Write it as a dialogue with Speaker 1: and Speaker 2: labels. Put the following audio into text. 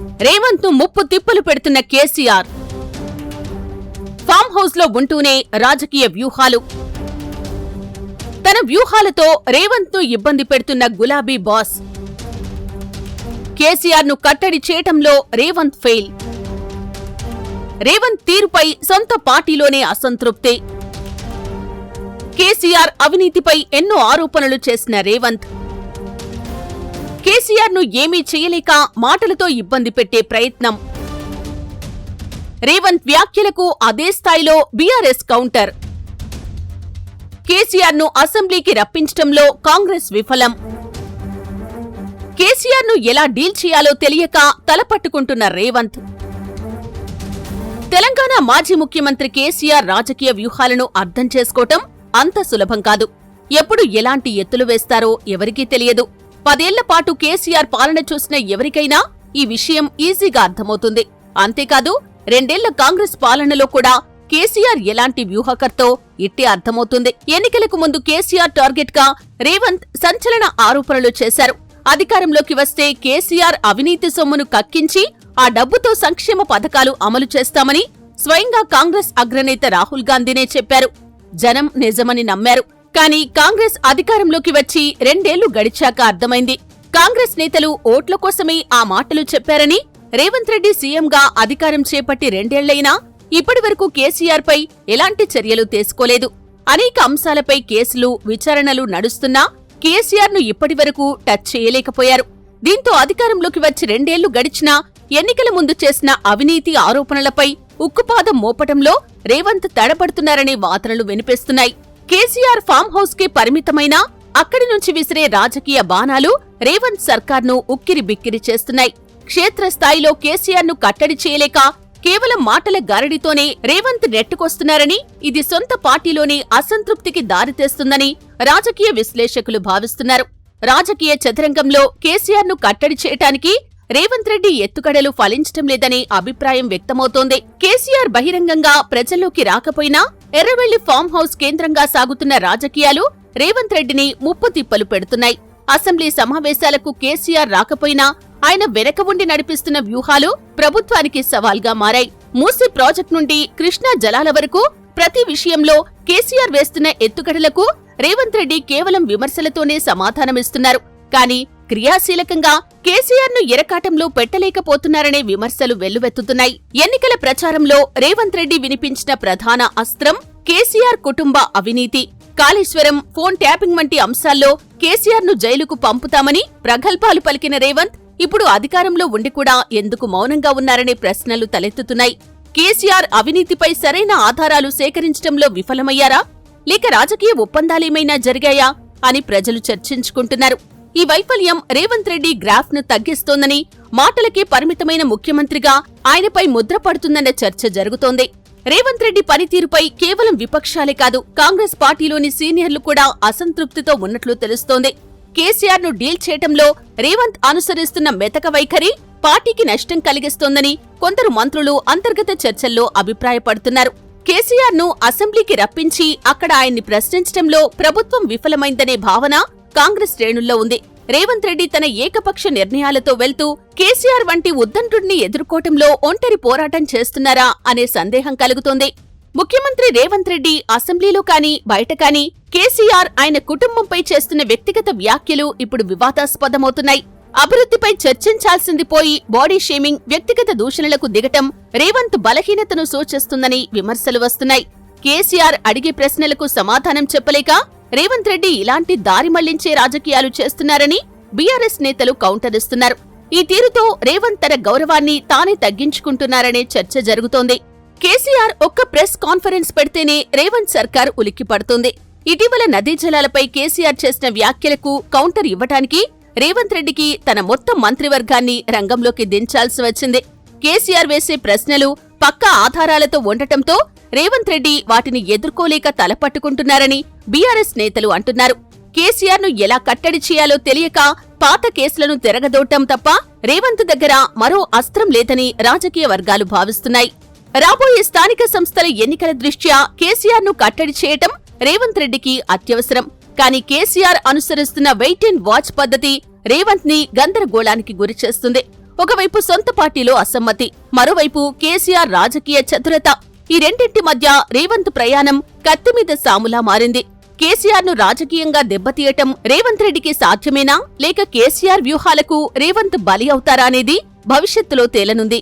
Speaker 1: రేవంత్ను ముప్పు తిప్పలు పెడుతున్న కేసీఆర్. ఫామ్ హౌస్లో ఉంటూనే రాజకీయ వ్యూహాలు. తన వ్యూహాలతో రేవంత్ను ఇబ్బంది పెడుతున్న గులాబీ బాస్. కేసీఆర్ను కట్టడి చేయటంలో రేవంత్ ఫెయిల్. రేవంత్ తీరుపై సొంత పార్టీలోనే అసంతృప్తి. కేసీఆర్ అవినీతిపై ఎన్నో ఆరోపణలు చేసిన రేవంత్. కేసీఆర్ను ఏమీ చేయలేక మాటలతో ఇబ్బంది పెట్టే ప్రయత్నం. రేవంత్ వ్యాఖ్యలకు అదే స్థాయిలో బీఆర్ఎస్ కౌంటర్. కేసీఆర్ను అసెంబ్లీకి రప్పించటంలో కాంగ్రెస్ విఫలం. కేసీఆర్ను ఎలా డీల్ చేయాలో తెలియక తలపట్టుకుంటున్న రేవంత్. తెలంగాణ మాజీ ముఖ్యమంత్రి కేసీఆర్ రాజకీయ వ్యూహాలను అర్థం చేసుకోవటం అంత సులభం కాదు. ఎప్పుడు ఎలాంటి ఎత్తులు వేస్తారో ఎవరికీ తెలియదు. పదేళ్ళ పాటు కేసీఆర్ పాలన చూసిన ఎవరికైనా ఈ విషయం ఈజీగా అర్థమవుతుంది. అంతేకాదు రెండేళ్ళ కాంగ్రెస్ పాలనలో కూడా కేసీఆర్ ఎలాంటి వ్యూహకర్తో ఇట్టే అర్థమవుతుంది. ఎన్నికలకు ముందు కేసీఆర్ టార్గెట్గా రేవంత్ సంచలన ఆరోపణలు చేశారు. అధికారంలోకి వస్తే కేసీఆర్ అవినీతి సొమ్మును కక్కించి ఆ డబ్బుతో సంక్షేమ పథకాలు అమలు చేస్తామని స్వయంగా కాంగ్రెస్ అగ్రనేత రాహుల్ గాంధీనే చెప్పారు. జనం నిజమని నమ్మారు. కానీ కాంగ్రెస్ అధికారంలోకి వచ్చి రెండేళ్ళు గడిచాక అర్థమైంది. కాంగ్రెస్ నేతలు ఓట్ల కోసమే ఆ మాటలు చెప్పారని రేవంత్ రెడ్డి సీఎంగా అధికారం చేపట్టి రెండేళ్ళైనా ఇప్పటివరకు కేసీఆర్ పై ఎలాంటి చర్యలు తీసుకోలేదు. అనేక అంశాలపై కేసులు విచారణలు నడుస్తున్నా కేసీఆర్ను ఇప్పటివరకు టచ్ చేయలేకపోయారు. దీంతో అధికారంలోకి వచ్చి రెండేళ్ళు గడిచినా ఎన్నికల ముందు చేసిన అవినీతి ఆరోపణలపై ఉక్కుపాదం మోపటంలో రేవంత్ తడబడుతున్నారనే వాదనలు వినిపిస్తున్నాయి. కేసీఆర్ ఫామ్ హౌస్కి పరిమితమైన అక్కడి నుంచి విసిరే రాజకీయ బాణాలు రేవంత్ సర్కార్ను ఉక్కిరి బిక్కిరి చేస్తున్నాయి. క్షేత్రస్థాయిలో కేసీఆర్ను కట్టడి చేయలేక కేవలం మాటల గారడితోనే రేవంత్ నెట్టుకొస్తున్నారని ఇది సొంత పార్టీలోనే అసంతృప్తికి దారితీస్తుందని రాజకీయ విశ్లేషకులు భావిస్తున్నారు. రాజకీయ చదరంగంలో కేసీఆర్ను కట్టడి చేయటానికి రేవంత్ రెడ్డి ఎత్తుకడలు ఫలించటం లేదనే అభిప్రాయం వ్యక్తమవుతోంది. కేసీఆర్ బహిరంగంగా ప్రజల్లోకి రాకపోయినా ఎర్రవెల్లి ఫామ్ హౌస్ కేంద్రంగా సాగుతున్న రాజకీయాలు రేవంత్ రెడ్డిని ముప్పు తిప్పలు పెడుతున్నాయి. అసెంబ్లీ సమావేశాలకు కేసీఆర్ రాకపోయినా ఆయన వెనక ఉండి నడిపిస్తున్న వ్యూహాలు ప్రభుత్వానికి సవాల్గా మారాయి. మూసీ ప్రాజెక్టు నుండి కృష్ణా జలాల వరకు ప్రతి విషయంలో కేసీఆర్ వేస్తున్న ఎత్తుగడలకు రేవంత్ రెడ్డి కేవలం విమర్శలతోనే సమాధానమిస్తున్నారు. కానీ క్రియాశీలకంగా కేసీఆర్ను ఎరకాటంలో పెట్టలేకపోతున్నారనే విమర్శలు వెల్లువెత్తుతున్నాయి. ఎన్నికల ప్రచారంలో రేవంత్ రెడ్డి వినిపించిన ప్రధాన అస్త్రం కేసీఆర్ కుటుంబ అవినీతి. కాళేశ్వరం ఫోన్ ట్యాపింగ్ వంటి అంశాల్లో కేసీఆర్ను జైలుకు పంపుతామని ప్రగల్భాలు పలికిన రేవంత్ ఇప్పుడు అధికారంలో ఉండి కూడా ఎందుకు మౌనంగా ఉన్నారనే ప్రశ్నలు తలెత్తుతున్నాయి. కేసీఆర్ అవినీతిపై సరైన ఆధారాలు సేకరించడంలో విఫలమయ్యారా? లేక రాజకీయ ఒప్పందాలేమైనా జరిగాయా? అని ప్రజలు చర్చించుకుంటున్నారు. ఈ వైఫల్యం రేవంత్ రెడ్డి గ్రాఫ్ను తగ్గిస్తోందని మాటలకే పరిమితమైన ముఖ్యమంత్రిగా ఆయనపై ముద్ర పడుతుందన్న చర్చ జరుగుతోంది. రేవంత్ రెడ్డి పనితీరుపై కేవలం విపక్షాలే కాదు కాంగ్రెస్ పార్టీలోని సీనియర్లు కూడా అసంతృప్తితో ఉన్నట్లు తెలుస్తోంది. కేసీఆర్ను డీల్ చేయటంలో రేవంత్ అనుసరిస్తున్న మెతక వైఖరి పార్టీకి నష్టం కలిగిస్తోందని కొందరు మంత్రులు అంతర్గత చర్చల్లో అభిప్రాయపడుతున్నారు. కేసీఆర్ను అసెంబ్లీకి రప్పించి అక్కడ ఆయన్ని ప్రశ్నించటంలో ప్రభుత్వం విఫలమైందనే భావన కాంగ్రెస్ శ్రేణుల్లో ఉంది. రేవంత్ రెడ్డి తన ఏకపక్ష నిర్ణయాలతో వెళ్తూ కేసీఆర్ వంటి ఉద్దంటుడిని ఎదుర్కోవటంలో ఒంటరి పోరాటం చేస్తున్నారా అనే సందేహం కలుగుతోంది. ముఖ్యమంత్రి రేవంత్ రెడ్డి అసెంబ్లీలో కానీ బయట కానీ కేసీఆర్ ఆయన కుటుంబంపై చేస్తున్న వ్యక్తిగత వ్యాఖ్యలు ఇప్పుడు వివాదాస్పదమవుతున్నాయి. అభివృద్ధిపై చర్చించాల్సింది పోయి బాడీ షేమింగ్ వ్యక్తిగత దూషణలకు దిగటం రేవంత్ బలహీనతను సూచిస్తుందని విమర్శలు వస్తున్నాయి. కేసీఆర్ అడిగే ప్రశ్నలకు సమాధానం చెప్పలేక రేవంత్ రెడ్డి ఇలాంటి దారి మళ్ళించే రాజకీయాలు చేస్తున్నారని బీఆర్ఎస్ నేతలు కౌంటర్ ఇస్తున్నారు. ఈ తీరుతో రేవంత్ తన గౌరవాన్ని తానే తగ్గించుకుంటున్నారనే చర్చ జరుగుతోంది. కేసీఆర్ ఒక్క ప్రెస్ కాన్ఫరెన్స్ పెడితేనే రేవంత్ సర్కార్ ఉలిక్కిపడుతుంది ఇటీవల నదీ జలాలపై కేసీఆర్ చేసిన వ్యాఖ్యలకు కౌంటర్ ఇవ్వటానికి రేవంత్ రెడ్డికి తన మొత్తం మంత్రివర్గాన్ని రంగంలోకి దించాల్సి వచ్చింది. కేసీఆర్ వేసే ప్రశ్నలు పక్కా ఆధారాలతో ఉండటంతో రేవంత్ రెడ్డి వాటిని ఎదుర్కోలేక తలపట్టుకుంటున్నారని బీఆర్ఎస్ నేతలు అంటున్నారు. కేసీఆర్ను ఎలా కట్టడి చేయాలో తెలియక పాత కేసులను తిరగదోటం తప్ప రేవంత్ దగ్గర మరో అస్త్రం లేదని రాజకీయ వర్గాలు భావిస్తున్నాయి. రాబోయే స్థానిక సంస్థల ఎన్నికల దృష్ట్యా కేసీఆర్ను కట్టడి చేయటం రేవంత్ రెడ్డికి అత్యవసరం. కానీ కేసీఆర్ అనుసరిస్తున్న వెయిట్ అండ్ వాచ్ పద్ధతి రేవంత్ని గందరగోళానికి గురిచేస్తుంది. ఒకవైపు సొంత పార్టీలో అసమ్మతి మరోవైపు కేసీఆర్ రాజకీయ చతురత. ఈ రెండింటి మధ్య రేవంత్ ప్రయాణం కత్తిమీద సాములా మారింది. కేసీఆర్ను రాజకీయంగా దెబ్బతీయటం రేవంత్ రెడ్డికి సాధ్యమేనా? లేక కేసీఆర్ వ్యూహాలకు రేవంత్ బలి అవుతారా అనేది భవిష్యత్తులో తేలనుంది.